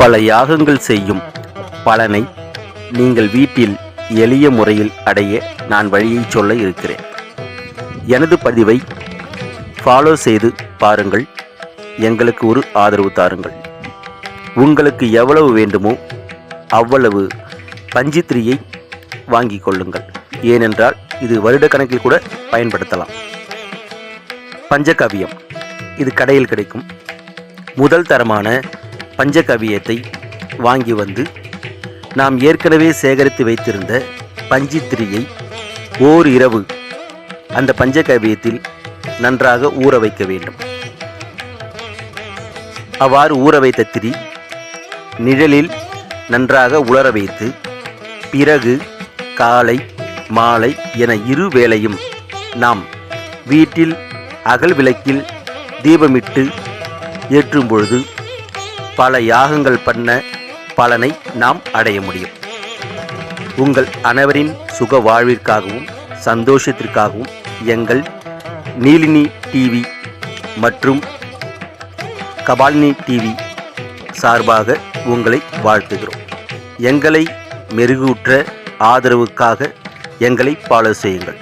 பல யாகங்கள் செய்யும் பலனை நீங்கள் வீட்டில் எளிய முறையில் அடைய நான் வழியை சொல்ல இருக்கிறேன். எனது பதிவை ஃபாலோ செய்து பாருங்கள். எங்களுக்கு ஒரு ஆதரவு தாருங்கள். உங்களுக்கு எவ்வளவு வேண்டுமோ அவ்வளவு பஞ்சித்திரியை வாங்கிக் கொள்ளுங்கள். ஏனென்றால் இது வருடக்கணக்கில் கூட பயன்படுத்தலாம். பஞ்சகவியம் இது கடையில் கிடைக்கும் முதல் தரமான பஞ்சகவியத்தை வாங்கி வந்து நாம் ஏற்கனவே சேகரித்து வைத்திருந்த பஞ்சித்திரியை ஓர் இரவு அந்த பஞ்சகவியத்தில் நன்றாக ஊற வைக்க வேண்டும். அவ்வாறு ஊற வைத்த திரி நிழலில் நன்றாக உலர வைத்து பிறகு காலை மாலை என இரு வேளையும் நாம் வீட்டில் அகல் விளக்கில் தீபமிட்டு ஏற்றும் பொழுது பல யாகங்கள் பண்ண பலனை நாம் அடைய முடியும். உங்கள் அனைவரின் சுக வாழ்விற்காகவும் சந்தோஷத்திற்காகவும் எங்கள் நீலினி டிவி மற்றும் கபாலினி டிவி சார்பாக உங்களை வாழ்த்துகிறோம். எங்களை மெருகூற்ற ஆதரவுக்காக எங்களை ஃபாலோ செய்யுங்கள்.